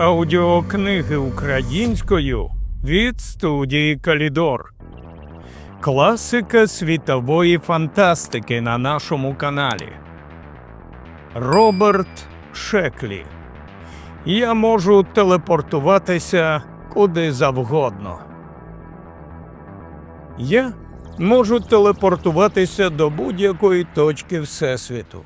аудіокниги українською від студії Калідор. Класика світової фантастики на нашому каналі. Роберт Шеклі. Я можу телепортуватися куди завгодно. Я можу телепортуватися до будь-якої точки Всесвіту.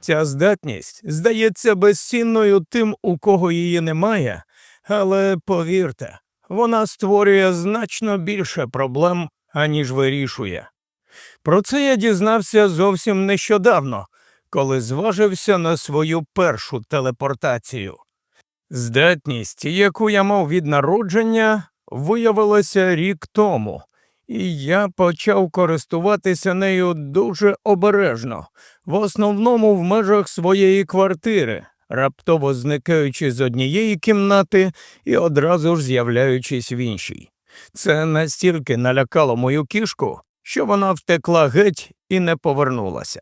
Ця здатність здається безцінною тим, у кого її немає, але повірте, вона створює значно більше проблем, аніж вирішує. Про це я дізнався зовсім нещодавно, коли зважився на свою першу телепортацію. Здатність, яку я мав від народження, виявилася рік тому, і я почав користуватися нею дуже обережно, в основному в межах своєї квартири, раптово зникаючи з однієї кімнати і одразу ж з'являючись в іншій. Це настільки налякало мою кішку, що вона втекла геть і не повернулася.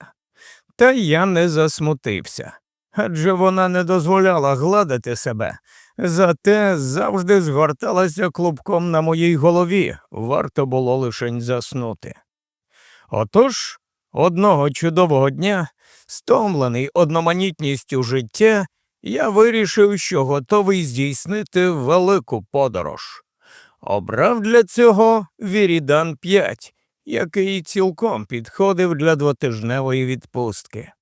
Та я не засмутився, адже вона не дозволяла гладити себе, зате завжди згорталася клубком на моїй голові, варто було лишень заснути. Отож, одного чудового дня, стомлений одноманітністю життя, я вирішив, що готовий здійснити велику подорож. Обрав для цього Вірідан 5, який цілком підходив для двотижневої відпустки.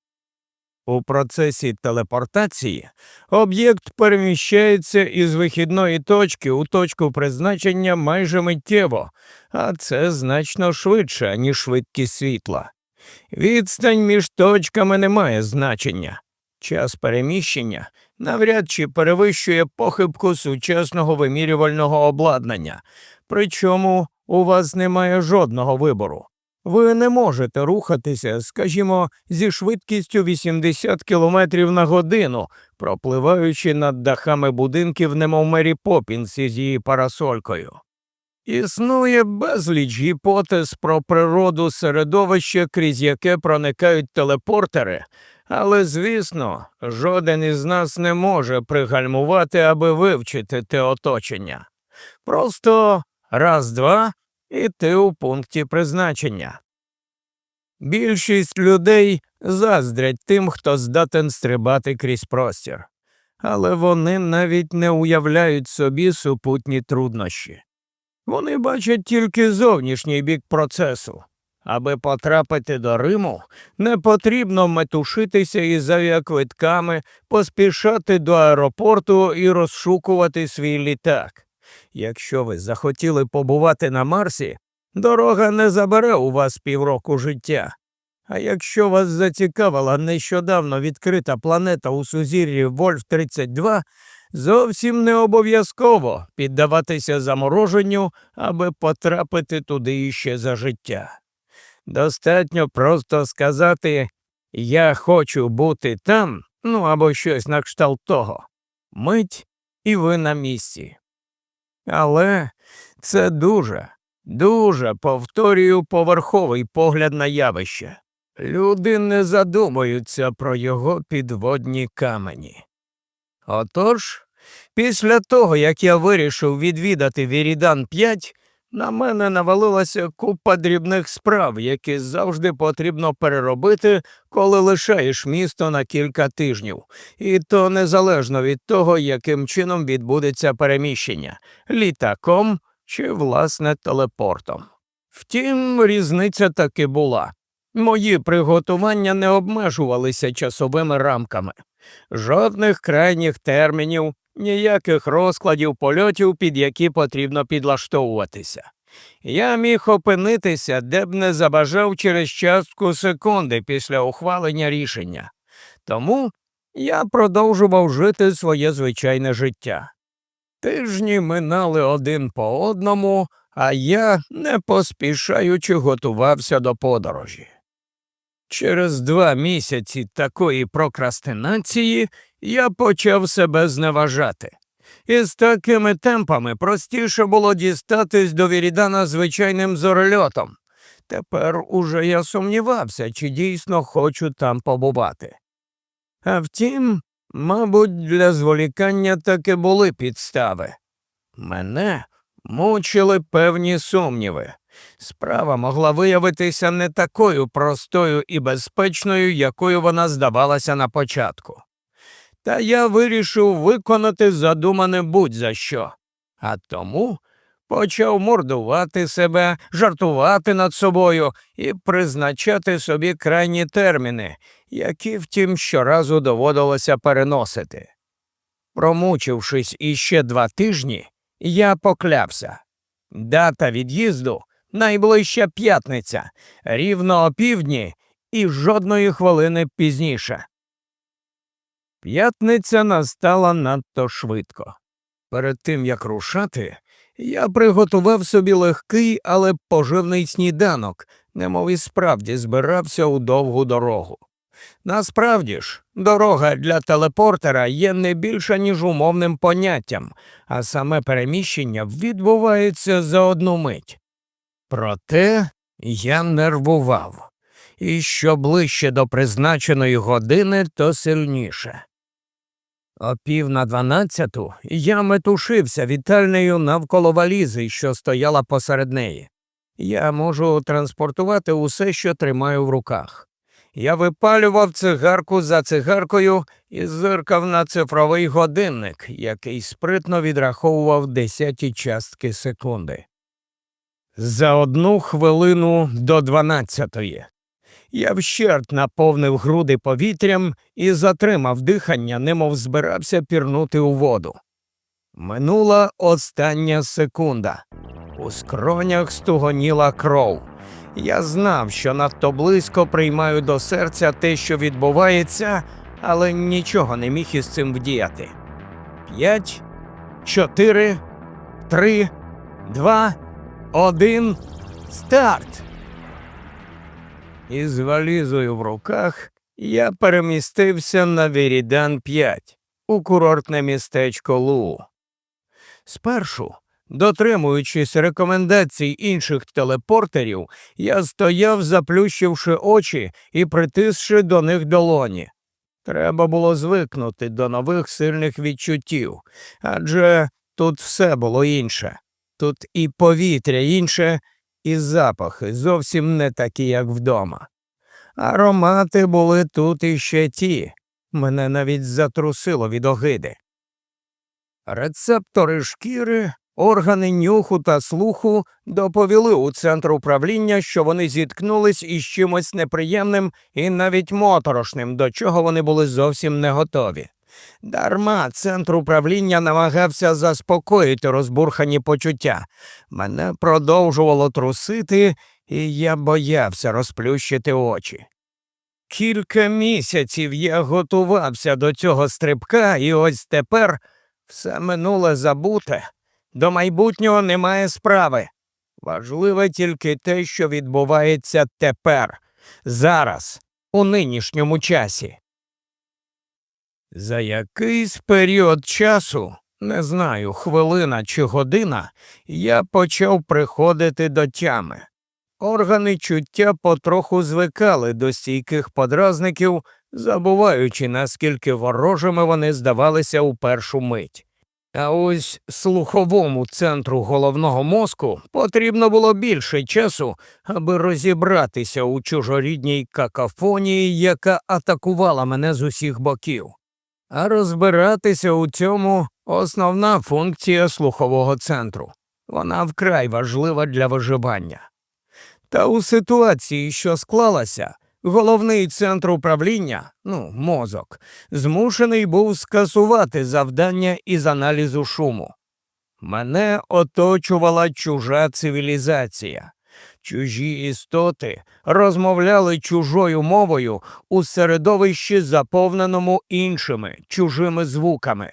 У процесі телепортації об'єкт переміщається із вихідної точки у точку призначення майже миттєво, а це значно швидше, ніж швидкість світла. Відстань між точками не має значення. Час переміщення навряд чи перевищує похибку сучасного вимірювального обладнання, причому у вас немає жодного вибору. Ви не можете рухатися, скажімо, зі швидкістю 80 км на годину, пропливаючи над дахами будинків, немов Мері Поппінс із її парасолькою. Існує безліч гіпотез про природу середовища, крізь яке проникають телепортери, але, звісно, жоден із нас не може пригальмувати, аби вивчити те оточення. Просто раз-два і ти у пункті призначення. Більшість людей заздрять тим, хто здатен стрибати крізь простір, але вони навіть не уявляють собі супутні труднощі. Вони бачать тільки зовнішній бік процесу. Аби потрапити до Риму, не потрібно метушитися із авіаквитками, поспішати до аеропорту і розшукувати свій літак. Якщо ви захотіли побувати на Марсі, дорога не забере у вас півроку життя. А якщо вас зацікавила нещодавно відкрита планета у сузір'ї Вольф 32, зовсім не обов'язково піддаватися замороженню, аби потрапити туди іще за життя. Достатньо просто сказати Я хочу бути там, ну або щось на кшталт того. Мить і ви на місці. Але це дуже, дуже повторюю поверховий погляд на явище. Люди не задумуються про його підводні камені. Отож, після того, як я вирішив відвідати Вірідан 5, на мене навалилася купа дрібних справ, які завжди потрібно переробити, коли лишаєш місто на кілька тижнів, і то незалежно від того, яким чином відбудеться переміщення літаком чи, власне, телепортом. Втім, різниця таки була. Мої приготування не обмежувалися часовими рамками, жодних крайніх термінів, ніяких розкладів польотів, під які потрібно підлаштовуватися. Я міг опинитися, де б не забажав через частку секунди після ухвалення рішення. Тому я продовжував жити своє звичайне життя. Тижні минали один по одному, а я, не поспішаючи, готувався до подорожі. Через два місяці такої прокрастинації я почав себе зневажати. І з такими темпами простіше було дістатись до Вірідана звичайним зорольотом. Тепер уже я сумнівався, чи дійсно хочу там побувати. А втім, Мабуть, для зволікання таки були підстави. Мене мучили певні сумніви. Справа могла виявитися не такою простою і безпечною, якою вона здавалася на початку. Та я вирішив виконати задумане будь-за що, а тому почав мордувати себе, жартувати над собою і призначати собі крайні терміни, які, втім, щоразу доводилося переносити. Промучившись іще два тижні, я поклявся. Дата від'їзду найближча п'ятниця, рівно опівдні і жодної хвилини пізніше. П'ятниця настала надто швидко. Перед тим як рушати, я приготував собі легкий, але поживний сніданок, немов і справді збирався у довгу дорогу. Насправді ж, дорога для телепортера є не більша, ніж умовним поняттям, а саме переміщення відбувається за одну мить. Проте я нервував, і що ближче до призначеної години, то сильніше. О пів на дванадцяту я метушився вітальнею навколо валізи, що стояла посеред неї. Я можу транспортувати усе, що тримаю в руках. Я випалював цигарку за цигаркою і зиркав на цифровий годинник, який спритно відраховував десяті частки секунди. За одну хвилину до дванадцятої. Я вщерть наповнив груди повітрям і затримав дихання, немов збирався пірнути у воду. Минула остання секунда. У скронях стугоніла кров. Я знав, що надто близько приймаю до серця те, що відбувається, але нічого не міг із цим вдіяти. П'ять, чотири, три, два, один, старт. Із валізою в руках я перемістився на Вірідан 5 у курортне містечко Лу. Спершу, дотримуючись рекомендацій інших телепортерів, я стояв, заплющивши очі і притисши до них долоні. Треба було звикнути до нових сильних відчуттів, адже тут все було інше. Тут і повітря інше, і запахи зовсім не такі, як вдома. Аромати були тут іще ті, мене навіть затрусило від огиди. Рецептори шкіри, органи нюху та слуху доповіли у центр управління, що вони зіткнулись із чимось неприємним і навіть моторошним, до чого вони були зовсім не готові. Дарма центр управління намагався заспокоїти розбурхані почуття. Мене продовжувало трусити, і я боявся розплющити очі. Кілька місяців я готувався до цього стрибка, і ось тепер все минуле забуте. До майбутнього немає справи. Важливе тільки те, що відбувається тепер, зараз, у нинішньому часі. За якийсь період часу, не знаю, хвилина чи година, я почав приходити до тями. Органи чуття потроху звикали до стійких подразників, забуваючи, наскільки ворожими вони здавалися у першу мить. А ось слуховому центру головного мозку потрібно було більше часу, аби розібратися у чужорідній какафонії, яка атакувала мене з усіх боків. А розбиратися у цьому основна функція слухового центру. Вона вкрай важлива для виживання. Та у ситуації, що склалася, головний центр управління, ну, мозок, змушений був скасувати завдання із аналізу шуму. Мене оточувала чужа цивілізація. Чужі істоти розмовляли чужою мовою у середовищі, заповненому іншими чужими звуками.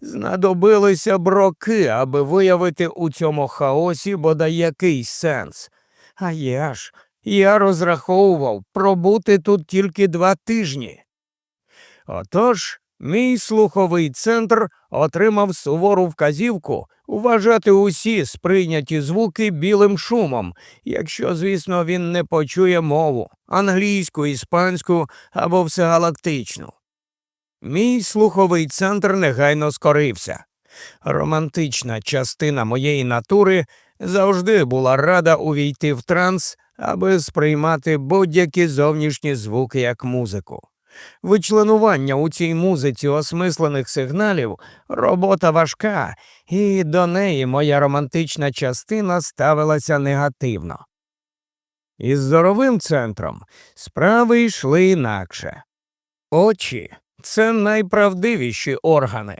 Знадобилися б роки, аби виявити у цьому хаосі бодай якийсь сенс. А я ж, я розраховував пробути тут тільки два тижні. Отож, мій слуховий центр отримав сувору вказівку вважати усі сприйняті звуки білим шумом, якщо, звісно, він не почує мову англійську, іспанську або всегалактичну. Мій слуховий центр негайно скорився. Романтична частина моєї натури завжди була рада увійти в транс, аби сприймати будь-які зовнішні звуки як музику. Вичленування у цій музиці осмислених сигналів робота важка, і до неї моя романтична частина ставилася негативно. Із зоровим центром справи йшли інакше. Очі це найправдивіші органи.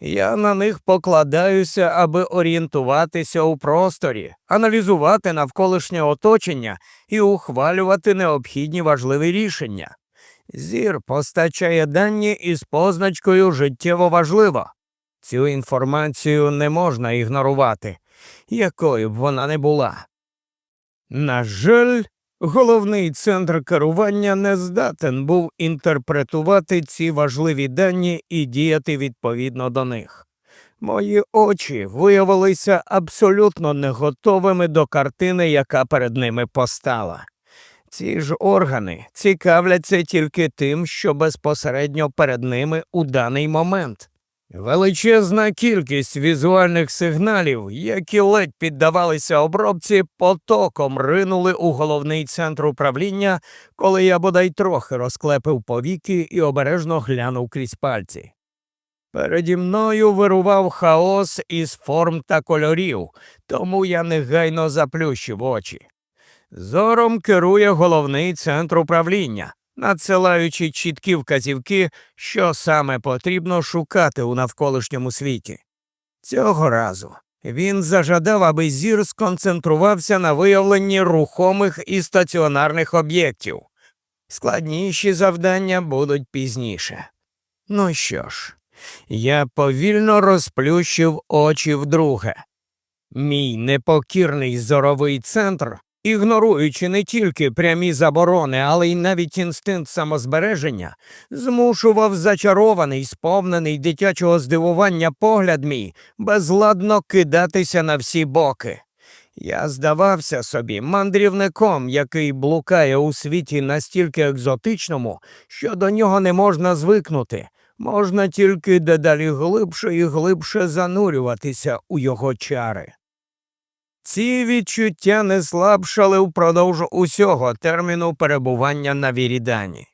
Я на них покладаюся, аби орієнтуватися у просторі, аналізувати навколишнє оточення і ухвалювати необхідні важливі рішення. Зір постачає дані із позначкою життєво важливо. Цю інформацію не можна ігнорувати, якою б вона не була. На жаль, головний центр керування не здатен був інтерпретувати ці важливі дані і діяти відповідно до них. Мої очі виявилися абсолютно не готовими до картини, яка перед ними постала. Ці ж органи цікавляться тільки тим, що безпосередньо перед ними у даний момент. Величезна кількість візуальних сигналів, які ледь піддавалися обробці, потоком ринули у головний центр управління, коли я бодай трохи розклепив повіки і обережно глянув крізь пальці. Переді мною вирував хаос із форм та кольорів, тому я негайно заплющив очі. Зором керує головний центр управління, надсилаючи чіткі вказівки, що саме потрібно шукати у навколишньому світі. Цього разу він зажадав, аби зір сконцентрувався на виявленні рухомих і стаціонарних об'єктів. Складніші завдання будуть пізніше. Ну що ж, я повільно розплющив очі вдруге. Мій непокірний зоровий центр ігноруючи не тільки прямі заборони, але й навіть інстинкт самозбереження, змушував зачарований, сповнений дитячого здивування погляд мій безладно кидатися на всі боки. Я здавався собі мандрівником, який блукає у світі настільки екзотичному, що до нього не можна звикнути, можна тільки дедалі глибше і глибше занурюватися у його чари. Ці відчуття не слабшали впродовж усього терміну перебування на Вірідані.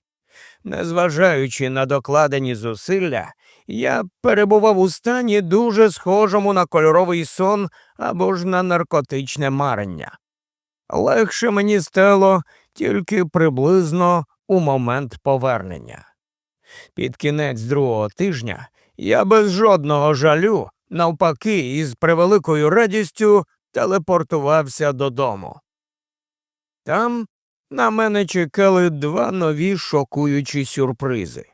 Незважаючи на докладені зусилля, я перебував у стані дуже схожому на кольоровий сон або ж на наркотичне марення. Легше мені стало тільки приблизно у момент повернення. Під кінець другого тижня я без жодного жалю, навпаки, із превеликою радістю телепортувався додому. Там на мене чекали два нові шокуючі сюрпризи.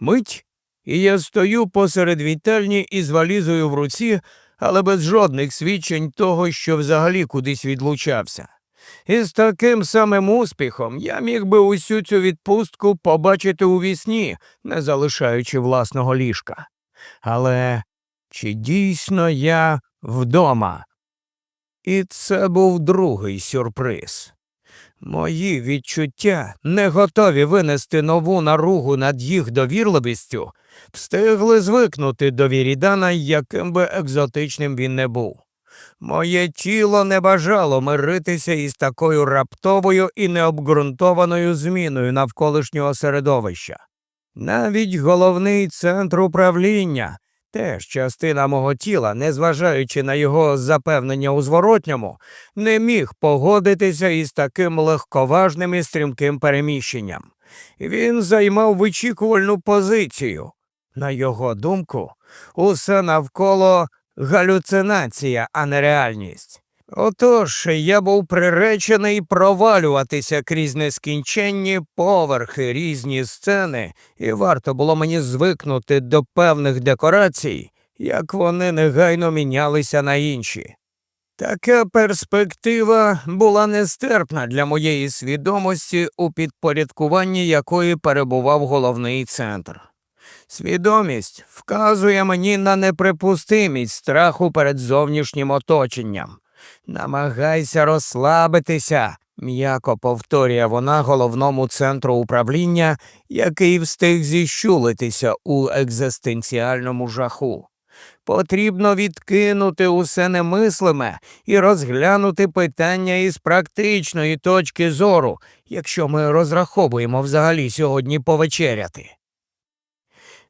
Мить, і я стою посеред вітальні із валізою в руці, але без жодних свідчень того, що взагалі кудись відлучався. І з таким самим успіхом я міг би усю цю відпустку побачити у вісні, не залишаючи власного ліжка. Але чи дійсно я вдома? І це був другий сюрприз. Мої відчуття, не готові винести нову наругу над їх довірливістю, встигли звикнути до Вірідана, яким би екзотичним він не був. Моє тіло не бажало миритися із такою раптовою і необґрунтованою зміною навколишнього середовища. Навіть головний центр управління, Теж частина мого тіла, незважаючи на його запевнення у зворотньому, не міг погодитися із таким легковажним і стрімким переміщенням. Він займав вичікувальну позицію. На його думку, усе навколо галюцинація, а не реальність. Отож я був приречений провалюватися крізь нескінченні поверхи різні сцени, і варто було мені звикнути до певних декорацій, як вони негайно мінялися на інші. Така перспектива була нестерпна для моєї свідомості, у підпорядкуванні якої перебував головний центр. Свідомість вказує мені на неприпустимість страху перед зовнішнім оточенням. Намагайся розслабитися, м'яко повторює вона головному центру управління, який встиг зіщулитися у екзистенціальному жаху. Потрібно відкинути усе немислиме і розглянути питання із практичної точки зору, якщо ми розраховуємо взагалі сьогодні повечеряти.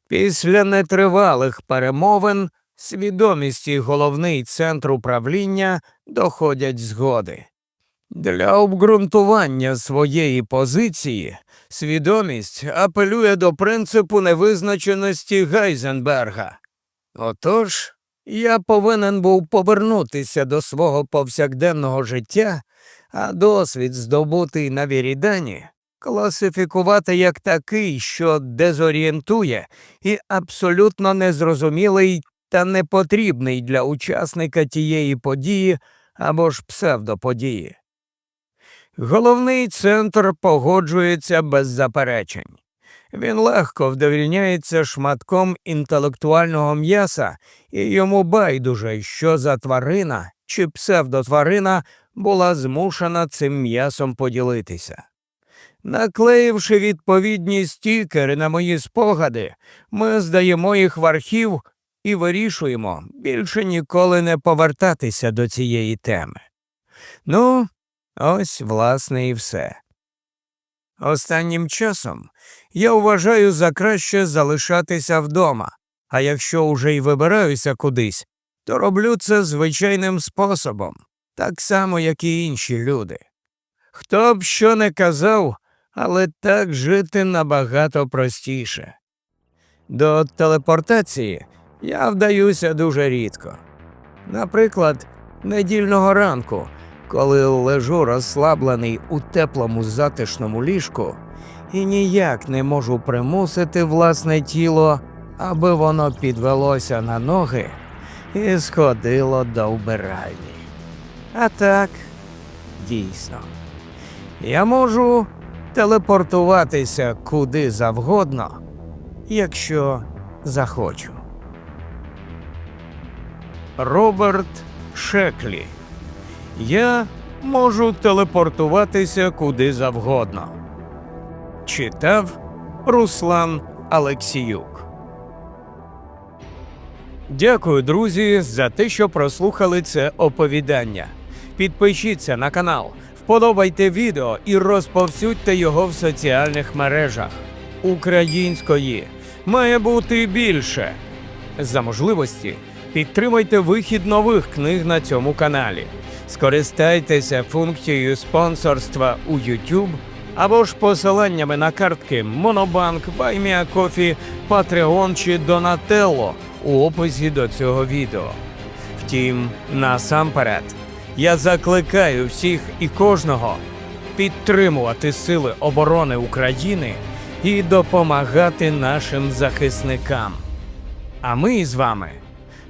Після нетривалих перемовин свідомість і головний центр управління доходять згоди. Для обґрунтування своєї позиції свідомість апелює до принципу невизначеності Гайзенберга. Отож, я повинен був повернутися до свого повсякденного життя, а досвід, здобутий на Вірідані, класифікувати як такий, що дезорієнтує і абсолютно незрозумілий та непотрібний для учасника тієї події або ж псевдоподії. Головний центр погоджується без заперечень. Він легко вдовільняється шматком інтелектуального м'яса, і йому байдуже, що за тварина чи псевдотварина була змушена цим м'ясом поділитися. Наклеївши відповідні стікери на мої спогади, ми здаємо їх в архів і вирішуємо більше ніколи не повертатися до цієї теми. Ну, ось, власне, і все. Останнім часом я вважаю за краще залишатися вдома, а якщо уже й вибираюся кудись, то роблю це звичайним способом, так само, як і інші люди. Хто б що не казав, але так жити набагато простіше. До телепортації я вдаюся дуже рідко. Наприклад, недільного ранку, коли лежу розслаблений у теплому затишному ліжку і ніяк не можу примусити власне тіло, аби воно підвелося на ноги і сходило до вбиральні. А так, дійсно, я можу телепортуватися куди завгодно, якщо захочу. Роберт Шеклі. Я можу телепортуватися куди завгодно. Читав Руслан Алексіюк. Дякую, друзі, за те, що прослухали це оповідання. Підпишіться на канал, вподобайте відео і розповсюдьте його в соціальних мережах. Української має бути більше. За можливості підтримайте вихід нових книг на цьому каналі. Скористайтеся функцією спонсорства у YouTube або ж посиланнями на картки Monobank, BuyMeACoffee, Patreon чи Donatello у описі до цього відео. Втім, насамперед, я закликаю всіх і кожного підтримувати Сили оборони України і допомагати нашим захисникам. А ми з вами